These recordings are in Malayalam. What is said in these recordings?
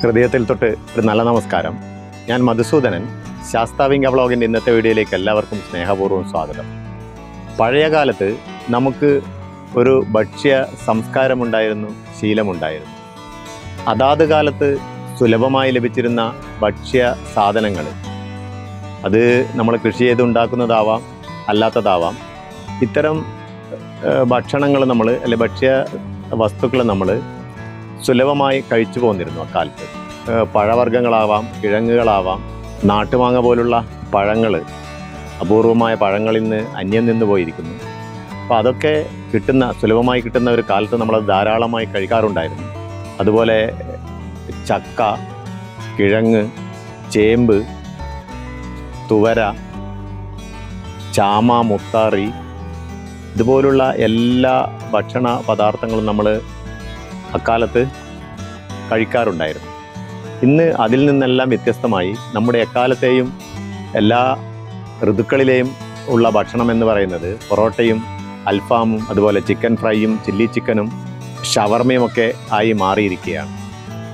ഹൃദയത്തിൽ തൊട്ട് ഒരു നല്ല നമസ്കാരം. ഞാൻ മധുസൂദനൻ ശാസ്താവിംഗ വ്ളോഗിന്റെ ഇന്നത്തെ വീഡിയോയിലേക്ക് എല്ലാവർക്കും സ്നേഹപൂർവം സ്വാഗതം. പഴയ കാലത്ത് നമുക്ക് ഒരു ഭക്ഷ്യ സംസ്കാരമുണ്ടായിരുന്നു ശീലമുണ്ടായിരുന്നു. അതാത് കാലത്ത് സുലഭമായി ലഭിച്ചിരുന്ന ഭക്ഷ്യ സാധനങ്ങൾ അത് നമ്മൾ കൃഷി ചെയ്ത് ഉണ്ടാക്കുന്നതാവാം അല്ലാത്തതാവാം. ഇത്തരം ഭക്ഷണങ്ങൾ നമ്മൾ അല്ലെ ഭക്ഷ്യ വസ്തുക്കൾ നമ്മൾ സുലഭമായി കഴിച്ചു പോന്നിരുന്നു അക്കാലത്ത്. പഴവർഗങ്ങളാവാം കിഴങ്ങുകളാവാം നാട്ടുമാങ്ങ പോലുള്ള പഴങ്ങൾ അപൂർവമായ പഴങ്ങളിൽ നിന്ന് അന്യം നിന്ന് പോയിരിക്കുന്നു. അപ്പോൾ അതൊക്കെ കിട്ടുന്ന സുലഭമായി കിട്ടുന്ന ഒരു കാലത്ത് നമ്മളത് ധാരാളമായി കഴിക്കാറുണ്ടായിരുന്നു. അതുപോലെ ചക്ക കിഴങ്ങ് ചേമ്പ് തുവര ചാമ മുത്താറി ഇതുപോലുള്ള എല്ലാ ഭക്ഷണ പദാർത്ഥങ്ങളും നമ്മൾ അക്കാലത്ത് കഴിക്കാറുണ്ടായിരുന്നു. ഇന്ന് അതിൽ നിന്നെല്ലാം വ്യത്യസ്തമായി നമ്മുടെ എക്കാലത്തെയും എല്ലാ ഋതുക്കളിലെയും ഉള്ള ഭക്ഷണം എന്ന് പറയുന്നത് പൊറോട്ടയും അൽഫാമും അതുപോലെ ചിക്കൻ ഫ്രൈയും ചില്ലി ചിക്കനും ഷവർമയും ഒക്കെ ആയി മാറിയിരിക്കുകയാണ്.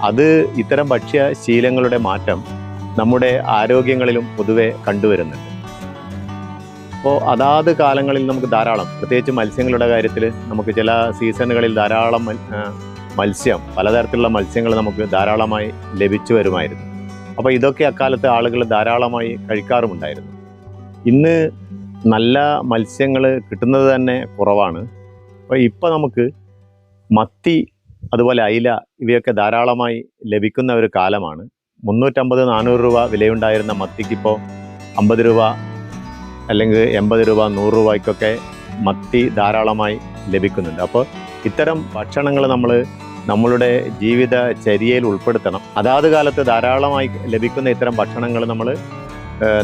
അത് ഇത്തരം ഭക്ഷ്യ ശീലങ്ങളുടെ മാറ്റം നമ്മുടെ ആരോഗ്യങ്ങളിലും പൊതുവെ കണ്ടുവരുന്നുണ്ട്. അപ്പോൾ അതാത് കാലങ്ങളിൽ നമുക്ക് ധാരാളം പ്രത്യേകിച്ച് മത്സ്യങ്ങളുടെ കാര്യത്തിൽ നമുക്ക് ചില സീസണുകളിൽ ധാരാളം മത്സ്യം പലതരത്തിലുള്ള മത്സ്യങ്ങൾ നമുക്ക് ധാരാളമായി ലഭിച്ചു വരുമായിരുന്നു. അപ്പോൾ ഇതൊക്കെ അക്കാലത്ത് ആളുകൾ ധാരാളമായി കഴിക്കാറുമുണ്ടായിരുന്നു. ഇന്ന് നല്ല മത്സ്യങ്ങൾ കിട്ടുന്നത് തന്നെ കുറവാണ്. അപ്പോൾ ഇപ്പോൾ നമുക്ക് മത്തി അതുപോലെ അയില ഇവയൊക്കെ ധാരാളമായി ലഭിക്കുന്ന ഒരു കാലമാണ്. മുന്നൂറ്റമ്പത് നാനൂറ് രൂപ വിലയുണ്ടായിരുന്ന മത്തിക്കിപ്പോൾ അമ്പത് രൂപ അല്ലെങ്കിൽ എൺപത് രൂപ നൂറ് രൂപയ്ക്കൊക്കെ മത്തി ധാരാളമായി ലഭിക്കുന്നുണ്ട്. അപ്പോൾ ഇത്തരം ഭക്ഷണങ്ങൾ നമ്മൾ നമ്മളുടെ ജീവിത ചര്യയിൽ ഉൾപ്പെടുത്തണം. അതാത് കാലത്ത് ധാരാളമായി ലഭിക്കുന്ന ഇത്തരം ഭക്ഷണങ്ങൾ നമ്മൾ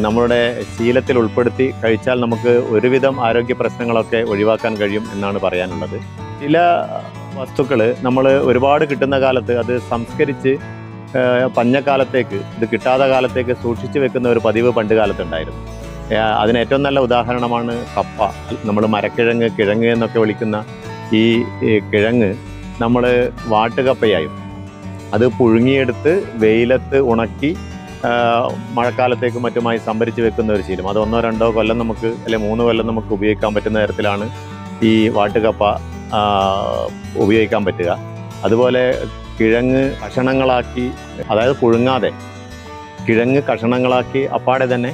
നമ്മളുടെ ശീലത്തിൽ ഉൾപ്പെടുത്തി കഴിച്ചാൽ നമുക്ക് ഒരുവിധം ആരോഗ്യ പ്രശ്നങ്ങളൊക്കെ ഒഴിവാക്കാൻ കഴിയും എന്നാണ് പറയാനുള്ളത്. ചില വസ്തുക്കൾ നമ്മൾ ഒരുപാട് കിട്ടുന്ന കാലത്ത് അത് സംസ്കരിച്ച് പഞ്ഞക്കാലത്തേക്ക് ഇത് കിട്ടാത്ത കാലത്തേക്ക് സൂക്ഷിച്ചു വെക്കുന്ന ഒരു പതിവ് പണ്ട് കാലത്തുണ്ടായിരുന്നു. അതിന് ഏറ്റവും നല്ല ഉദാഹരണമാണ് കപ്പ. നമ്മൾ മരക്കിഴങ്ങ് കിഴങ്ങ് എന്നൊക്കെ വിളിക്കുന്ന ഈ കിഴങ്ങ് നമ്മൾ വാട്ടുകപ്പയായും. അത് പുഴുങ്ങിയെടുത്ത് വെയിലത്ത് ഉണക്കി മഴക്കാലത്തേക്കും മറ്റുമായി സംഭരിച്ച് വെക്കുന്ന ഒരു ശീലം. അത് ഒന്നോ രണ്ടോ കൊല്ലം നമുക്ക് അല്ലെങ്കിൽ മൂന്ന് കൊല്ലം നമുക്ക് ഉപയോഗിക്കാൻ പറ്റുന്ന തരത്തിലാണ് ഈ വാട്ടുകപ്പ ഉപയോഗിക്കാൻ പറ്റുക. അതുപോലെ കിഴങ്ങ് കഷണങ്ങളാക്കി അതായത് പുഴുങ്ങാതെ കിഴങ്ങ് കഷണങ്ങളാക്കി അപ്പാടെ തന്നെ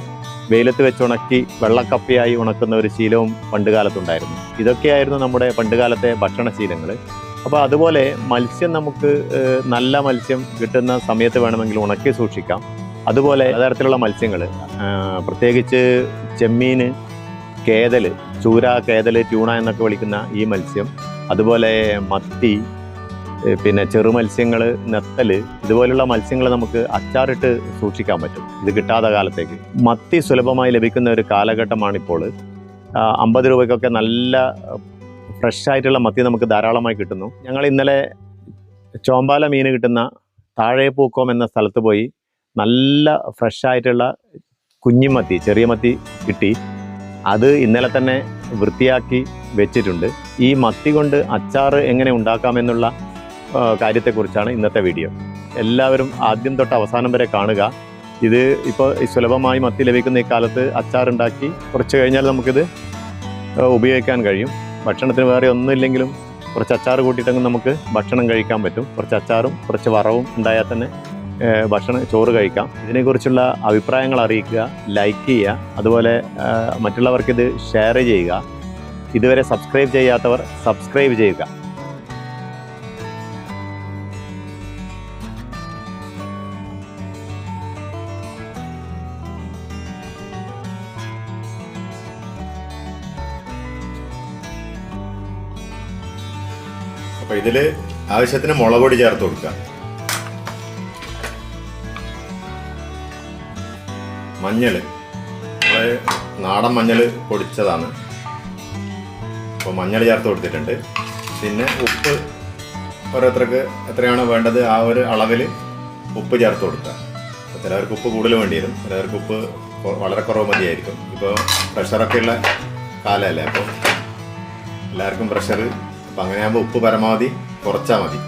വെയിലത്ത് വെച്ച് ഉണക്കി വെള്ളക്കപ്പയായി ഉണക്കുന്ന ഒരു ശീലവും പണ്ട് കാലത്തുണ്ടായിരുന്നു ഇതൊക്കെയായിരുന്നു നമ്മുടെ പണ്ടുകാലത്തെ ഭക്ഷണശീലങ്ങൾ അപ്പോൾ അതുപോലെ മത്സ്യം നമുക്ക് നല്ല മത്സ്യം കിട്ടുന്ന സമയത്ത് വേണമെങ്കിൽ ഉണക്കി സൂക്ഷിക്കാം. അതുപോലെ തരത്തിലുള്ള മത്സ്യങ്ങൾ പ്രത്യേകിച്ച് ചെമ്മീൻ കേതൽ ചൂര കേതൽ ട്യൂണ എന്നൊക്കെ വിളിക്കുന്ന ഈ മത്സ്യം. അതുപോലെ മത്തി പിന്നെ ചെറു മത്സ്യങ്ങൾ നെത്തൽ ഇതുപോലുള്ള മത്സ്യങ്ങൾ നമുക്ക് അച്ചാറിട്ട് സൂക്ഷിക്കാൻ പറ്റും. ഇത് കിട്ടാത്ത കാലത്തേക്ക്. മത്തി സുലഭമായി ലഭിക്കുന്ന ഒരു കാലഘട്ടമാണിപ്പോൾ അമ്പത് രൂപയ്ക്കൊക്കെ നല്ല ഫ്രഷ് ആയിട്ടുള്ള മത്തി നമുക്ക് ധാരാളമായി കിട്ടുന്നു. ഞങ്ങൾ ഇന്നലെ ചോമ്പാല മീൻ കിട്ടുന്ന താഴെപ്പൂക്കോം എന്ന സ്ഥലത്ത് പോയി നല്ല ഫ്രഷ് ആയിട്ടുള്ള കുഞ്ഞിമത്തി ചെറിയ മത്തി കിട്ടി. അത് ഇന്നലെ തന്നെ വൃത്തിയാക്കി വെച്ചിട്ടുണ്ട്. ഈ മത്തി കൊണ്ട് അച്ചാറ് എങ്ങനെ ഉണ്ടാക്കാമെന്നുള്ള കാര്യത്തെക്കുറിച്ചാണ് ഇന്നത്തെ വീഡിയോ. എല്ലാവരും ആദ്യം തൊട്ട് അവസാനം വരെ കാണുക. ഇത് ഇപ്പോൾ സുലഭമായി മത്തി ലഭിക്കുന്ന ഈ കാലത്ത് അച്ചാറുണ്ടാക്കി കുറച്ച് കഴിഞ്ഞാൽ നമുക്കിത് ഉപയോഗിക്കാൻ കഴിയും. ഭക്ഷണത്തിന് വേറെ ഒന്നുമില്ലെങ്കിലും കുറച്ച് അച്ചാർ കൂട്ടിയിട്ടെങ്കിൽ നമുക്ക് ഭക്ഷണം കഴിക്കാൻ പറ്റും. കുറച്ച് അച്ചാറും കുറച്ച് വറവും ഉണ്ടായാൽ തന്നെ ഭക്ഷണം ചോറ് കഴിക്കാം. ഇതിനെക്കുറിച്ചുള്ള അഭിപ്രായങ്ങൾ അറിയിക്കുക ലൈക്ക് ചെയ്യുക. അതുപോലെ മറ്റുള്ളവർക്കിത് ഷെയർ ചെയ്യുക. ഇതുവരെ സബ്സ്ക്രൈബ് ചെയ്യാത്തവർ സബ്സ്ക്രൈബ് ചെയ്യുക. ഇതിൽ ആവശ്യത്തിന് മുളക് പൊടി ചേർത്ത് കൊടുക്കാം മഞ്ഞൾ നാടൻ മഞ്ഞൾ പൊടിച്ചതാണ്. അപ്പോൾ മഞ്ഞൾ ചേർത്ത് കൊടുത്തിട്ടുണ്ട്. പിന്നെ ഉപ്പ് ഓരോരുത്തർക്ക് എത്രയാണ് വേണ്ടത് ആ ഒരു അളവിൽ ഉപ്പ് ചേർത്ത് കൊടുക്കുക. അപ്പോൾ ചിലവർക്ക് ഉപ്പ് കൂടുതൽ വേണ്ടി വരും. ചിലവർക്ക് ഉപ്പ് വളരെ കുറവ് മതിയായിരിക്കും. ഇപ്പോൾ പ്രഷറൊക്കെ ഉള്ള കാലമല്ലേ അപ്പോൾ എല്ലാവർക്കും പ്രഷർ അപ്പം അങ്ങനെയാകുമ്പോൾ ഉപ്പ് പരമാവധി കുറച്ചാൽ മതി.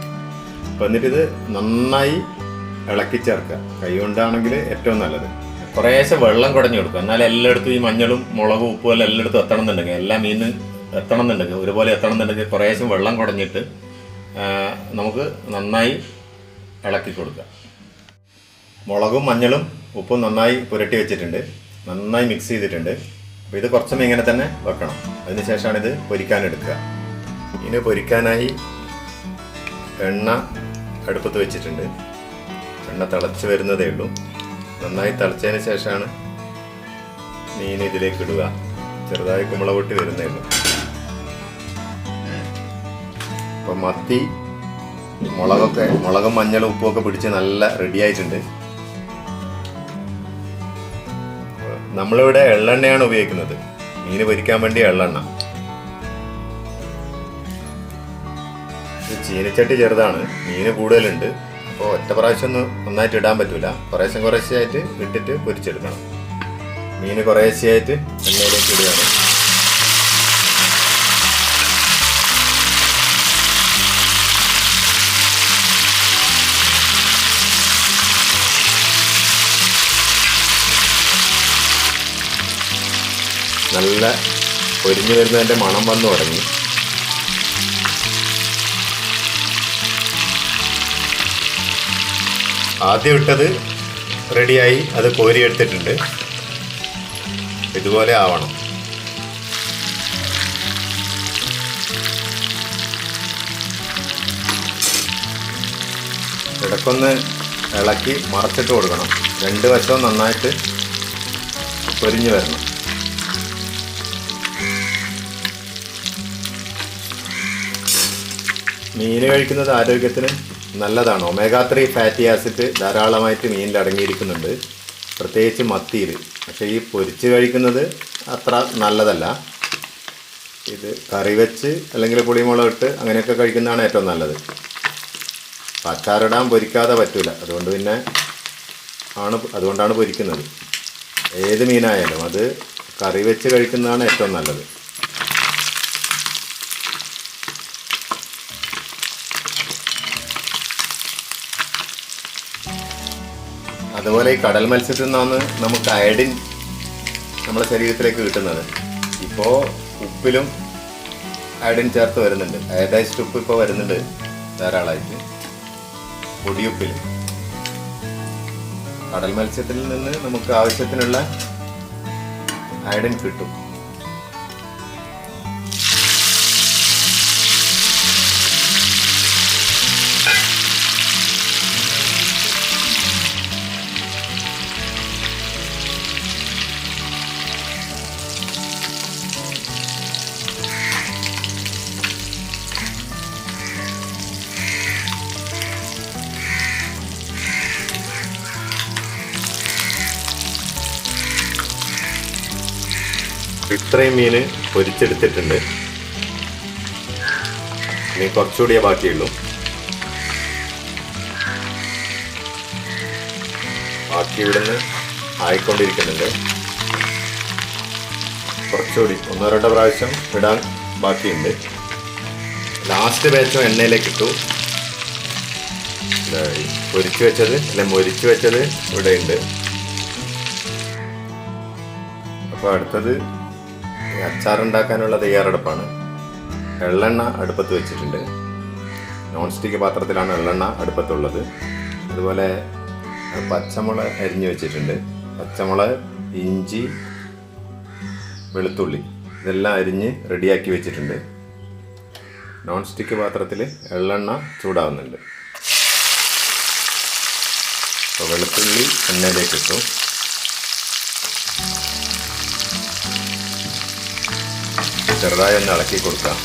അപ്പോൾ എന്നിട്ടിത് നന്നായി ഇളക്കി ചേർക്കുക. കൈ കൊണ്ടാണെങ്കിൽ ഏറ്റവും നല്ലത്. കുറേശ്ശെ വെള്ളം കുടഞ്ഞു കൊടുക്കുക. എന്നാൽ എല്ലായിടത്തും ഈ മഞ്ഞളും മുളകും ഉപ്പും എല്ലാം എല്ലായിടത്തും എത്തണം എന്നുണ്ടെങ്കിൽ എല്ലാ മീൻ എത്തണം എന്നുണ്ടെങ്കിൽ ഒരുപോലെ എത്തണം എന്നുണ്ടെങ്കിൽ കുറേശ്ശെ വെള്ളം കുടഞ്ഞിട്ട് നമുക്ക് നന്നായി ഇളക്കി കൊടുക്കുക. മുളകും മഞ്ഞളും ഉപ്പും നന്നായി പുരട്ടി വെച്ചിട്ടുണ്ട്. നന്നായി മിക്സ് ചെയ്തിട്ടുണ്ട്. അപ്പോൾ ഇത് കുറച്ചും ഇങ്ങനെ തന്നെ വെക്കണം. അതിനുശേഷമാണ് ഇത് പൊരിക്കാൻ എടുക്കുക ഇനി പൊരിക്കാനായി എണ്ണ അടുപ്പത്ത് വെച്ചിട്ടുണ്ട്. എണ്ണ തിളച്ച് വരുന്നതേ ഉള്ളൂ. നന്നായി തിളച്ചതിന് ശേഷമാണ് മീൻ ഇതിലേക്ക് ഇടുക. ചെറുതായി കുമ്പള പൊട്ടി വരുന്നേ ഉള്ളൂ. അപ്പം മത്തി മുളകൊക്കെ മുളകും മഞ്ഞളും ഉപ്പും ഒക്കെ പിടിച്ച് നല്ല റെഡി ആയിട്ടുണ്ട്. നമ്മളിവിടെ എള്ളെണ്ണയാണ് ഉപയോഗിക്കുന്നത്. മീൻ പൊരിക്കാൻ വേണ്ടി എള്ളെണ്ണ. ചീനച്ചട്ടി ചെറുതാണ്. മീന് കൂടുതലുണ്ട്. അപ്പോൾ ഒറ്റ പ്രാവശ്യം ഒന്നും നന്നായിട്ട് ഇടാൻ പറ്റില്ല കുറേശ്ശെ കുറേശ്ശെയായിട്ട് ഇട്ടിട്ട് പൊരിച്ചെടുക്കണം. മീൻ കുറേശ്ശെയായിട്ട് എണ്ണയിലേക്ക് ഇടുകയാണ്. നല്ല പൊരിഞ്ഞു വരുന്നതിന്റെ മണം വന്നു തുടങ്ങി. ആദ്യം ഇട്ടത് റെഡിയായി അത് കോരിയെടുത്തിട്ടുണ്ട് ഇതുപോലെ ആവണം. ഇടക്കൊന്ന് ഇളക്കി മറച്ചിട്ട് കൊടുക്കണം. രണ്ട് വശവും നന്നായിട്ട് പൊരിഞ്ഞു വരണം. മീൻ കഴിക്കുന്നത് ആരോഗ്യത്തിന് നല്ലതാണ്. ഒമേഗ ത്രീ ഫാറ്റി ആസിഡ് ധാരാളമായിട്ട് മീനിൽ അടങ്ങിയിരിക്കുന്നുണ്ട്. പ്രത്യേകിച്ച് മത്തിയിൽ. പക്ഷേ ഈ പൊരിച്ച് കഴിക്കുന്നത് അത്ര നല്ലതല്ല. ഇത് കറി വെച്ച് അല്ലെങ്കിൽ പുളിമുളക് ഇട്ട് അങ്ങനെയൊക്കെ കഴിക്കുന്നതാണ് ഏറ്റവും നല്ലത്. അച്ചാറിടാൻ പൊരിക്കാതെ പറ്റില്ല അതുകൊണ്ട് പിന്നെ ആണ് അതുകൊണ്ടാണ് പൊരിക്കുന്നത്. ഏത് മീനായാലും അത് കറി വെച്ച് കഴിക്കുന്നതാണ് ഏറ്റവും നല്ലത്. അതുപോലെ ഈ കടൽ മത്സ്യത്തിൽ നിന്നാണ് നമുക്ക് അയഡിൻ നമ്മുടെ ശരീരത്തിലേക്ക് കിട്ടുന്നത്. ഇപ്പോൾ ഉപ്പിലും അയഡിൻ ചേർത്ത് വരുന്നുണ്ട്. അയഡൈസ്ഡ് ഉപ്പ് ഇപ്പോൾ വരുന്നുണ്ട് ധാരാളമായിട്ട്. പൊടിയുപ്പിലും. കടൽ മത്സ്യത്തിൽ നിന്ന് നമുക്ക് ആവശ്യത്തിനുള്ള അയഡിൻ കിട്ടും. ഇത്രയും മീന് പൊരിച്ചെടുത്തിട്ടുണ്ട്. ഇനി കുറച്ചുകൂടിയേ ബാക്കിയുള്ളൂ. ബാക്കി ഇവിടുന്ന് ആയിക്കൊണ്ടിരിക്കുന്നുണ്ട്. കുറച്ചുകൂടി ഒന്നോ രണ്ടോ പ്രാവശ്യം ഇടാൻ ബാക്കിയുണ്ട്. ലാസ്റ്റ് ബാച്ചും എണ്ണയിലേക്ക് ഇട്ടു. പൊരിച്ചു വെച്ചത് അല്ലെ മൊരിച്ചു വെച്ചത് ഇവിടെ ഉണ്ട് അപ്പോൾ അടുത്തത് അച്ചാറുണ്ടാക്കാനുള്ള തയ്യാറെടുപ്പാണ്. എള്ളെണ്ണ അടുപ്പത്ത് വെച്ചിട്ടുണ്ട്. നോൺ സ്റ്റിക്ക് പാത്രത്തിലാണ് എള്ളെണ്ണ അടുപ്പത്തുള്ളത്. അതുപോലെ പച്ചമുളക് അരിഞ്ഞു വെച്ചിട്ടുണ്ട്. പച്ചമുളക് ഇഞ്ചി വെളുത്തുള്ളി ഇതെല്ലാം അരിഞ്ഞ് റെഡിയാക്കി വെച്ചിട്ടുണ്ട്. നോൺ സ്റ്റിക്ക് പാത്രത്തിൽ എള്ളെണ്ണ ചൂടാവുന്നുണ്ട്. അപ്പോൾ വെളുത്തുള്ളി എണ്ണയിലേക്ക് ഇട്ടു. ചെറുതായി ഒന്ന് ഇളക്കി കൊടുക്കാം.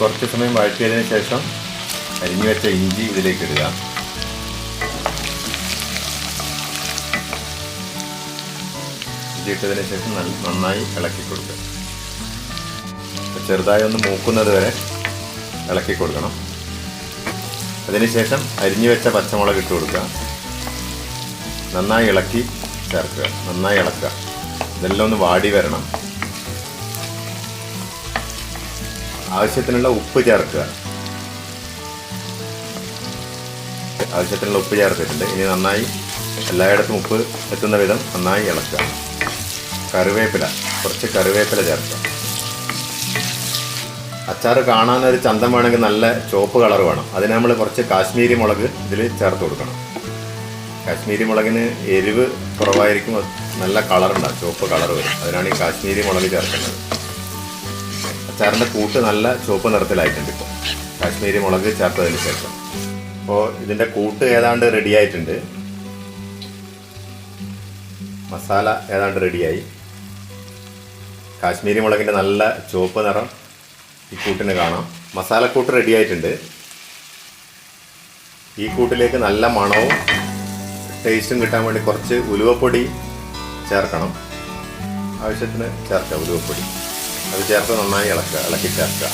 കുറച്ച് സമയം വഴറ്റിയതിന് ശേഷം അരിഞ്ഞു വെച്ച ഇഞ്ചി ഇതിലേക്ക് ഇടുക. ഇട്ടതിന് ശേഷം നന്നായി ഇളക്കി കൊടുക്കുക. ചെറുതായി ഒന്ന് മൂക്കുന്നത് വരെ ഇളക്കി കൊടുക്കണം. അതിനുശേഷം അരിഞ്ഞു വെച്ച പച്ചമുളക് ഇട്ട് കൊടുക്കുക. നന്നായി ഇളക്കി ചേർക്കുക. നന്നായി ഇളക്കുക. ഇതെല്ലാം ഒന്ന് വാടി വരണം. ആവശ്യത്തിനുള്ള ഉപ്പ് ചേർക്കുക. ആവശ്യത്തിനുള്ള ഉപ്പ് ചേർത്തിട്ടുണ്ട്. ഇനി നന്നായി എല്ലായിടത്തും ഉപ്പ് എത്തുന്ന വിധം നന്നായി ഇളക്കുക. കറിവേപ്പില. കുറച്ച് കറിവേപ്പില ചേർക്കുക അച്ചാർ കാണാനൊരു ചന്തം വേണമെങ്കിൽ നല്ല ചുവപ്പ് കളർ വേണം. അതിന് നമ്മൾ കുറച്ച് കാശ്മീരി മുളക് ഇതിൽ ചേർത്ത് കൊടുക്കണം. കാശ്മീരി മുളകിന് എരിവ് കുറവായിരിക്കും. നല്ല കളറുണ്ടാകും ചുവപ്പ് കളർ വരും. അതിനാണ് ഈ കാശ്മീരി മുളക് ചേർക്കുന്നത്. അച്ചാറിന്റെ കൂട്ട് നല്ല ചുവപ്പ് നിറത്തിലായിട്ടുണ്ട് ഇപ്പോൾ കാശ്മീരി മുളക് ചേർത്തതിന് ശേഷം. അപ്പോൾ ഇതിന്റെ കൂട്ട് ഏതാണ്ട് റെഡി ആയിട്ടുണ്ട്. മസാല ഏതാണ്ട് റെഡിയായി കാശ്മീരി മുളകിന്റെ നല്ല ചുവപ്പ് നിറം ഈ കൂട്ടിന് കാണാം. മസാലക്കൂട്ട് റെഡി ആയിട്ടുണ്ട്. ഈ കൂട്ടിലേക്ക് നല്ല മണവും ടേസ്റ്റും കിട്ടാൻ വേണ്ടി കുറച്ച് ഉലുവപ്പൊടി ചേർക്കണം. ആവശ്യത്തിന് ചേർക്കുക ഉലുവപ്പൊടി. അത് ചേർത്ത് നന്നായി ഇളക്കുക ഇളക്കി ചേർക്കുക.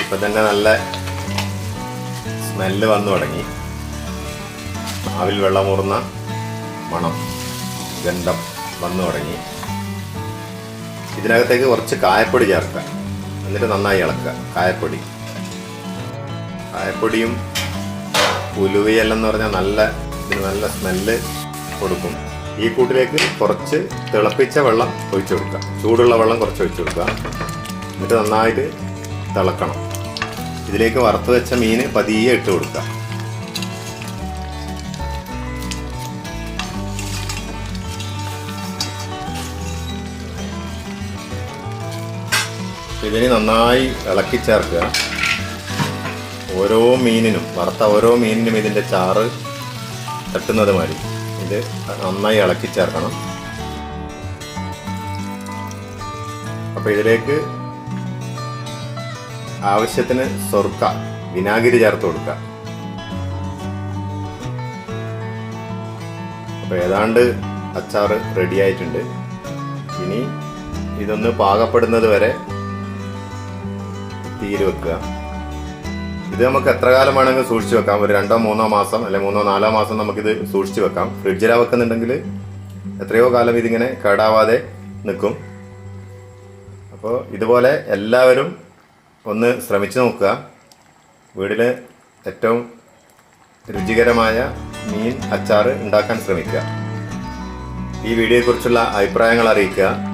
ഇപ്പം തന്നെ നല്ല സ്മെല്ല് വന്നു തുടങ്ങി. ആവിൽ വെള്ളമൂറുന്ന മണം. ഗന്ധം. വന്നു തുടങ്ങി. ഇതിനകത്തേക്ക് കുറച്ച് കായപ്പൊടി ചേർക്കുക. എന്നിട്ട് നന്നായി ഇളക്കുക. കായപ്പൊടി. കായപ്പൊടിയും ഉലുവയെല്ലാം പറഞ്ഞാൽ നല്ല ഇതിന് നല്ല സ്മെല്ല് കൊടുക്കും. ഈ കൂട്ടിലേക്ക് കുറച്ച് തിളപ്പിച്ച വെള്ളം ഒഴിച്ചു കൊടുക്കുക. ചൂടുള്ള വെള്ളം കുറച്ച് ഒഴിച്ചു കൊടുക്കുക. എന്നിട്ട് നന്നായിട്ട് തിളക്കണം. ഇതിലേക്ക് വറുത്ത് വെച്ച മീന് പതിയെ ഇട്ട് കൊടുക്കുക. ഇതിന് നന്നായി ഇളക്കി ചേർക്കുക. ഓരോ മീനിനും വറുത്ത ഓരോ മീനിനും ഇതിന്റെ ചാറ് തട്ടുന്നത് മാതിരി ഇത് നന്നായി ഇളക്കി ചേർക്കണം. അപ്പോൾ ഇതിലേക്ക് ആവശ്യത്തിന് സ്വർക്ക വിനാഗിരി ചേർത്ത് കൊടുക്കുക അപ്പോൾ ഏതാണ്ട് അച്ചാർ റെഡി ആയിട്ടുണ്ട്. ഇനി ഇതൊന്ന് പാകപ്പെടുന്നത് വരെ തീയിൽ വെക്കുക. ഇത് നമുക്ക് എത്ര കാലം വേണമെങ്കിൽ സൂക്ഷിച്ചു വെക്കാം. ഒരു രണ്ടോ മൂന്നോ മാസം അല്ലെങ്കിൽ മൂന്നോ നാലോ മാസം നമുക്കിത് സൂക്ഷിച്ചു വെക്കാം. ഫ്രിഡ്ജിലാണ് വെക്കുന്നുണ്ടെങ്കിൽ എത്രയോ കാലം ഇതിങ്ങനെ കേടാവാതെ നിൽക്കും. അപ്പോൾ ഇതുപോലെ എല്ലാവരും ഒന്ന് ശ്രമിച്ചു നോക്കുക. വീട്ടിൽ ഏറ്റവും രുചികരമായ മീൻ അച്ചാർ ഉണ്ടാക്കാൻ ശ്രമിക്കുക. ഈ വീഡിയോയെക്കുറിച്ചുള്ള അഭിപ്രായങ്ങൾ അറിയിക്കുക.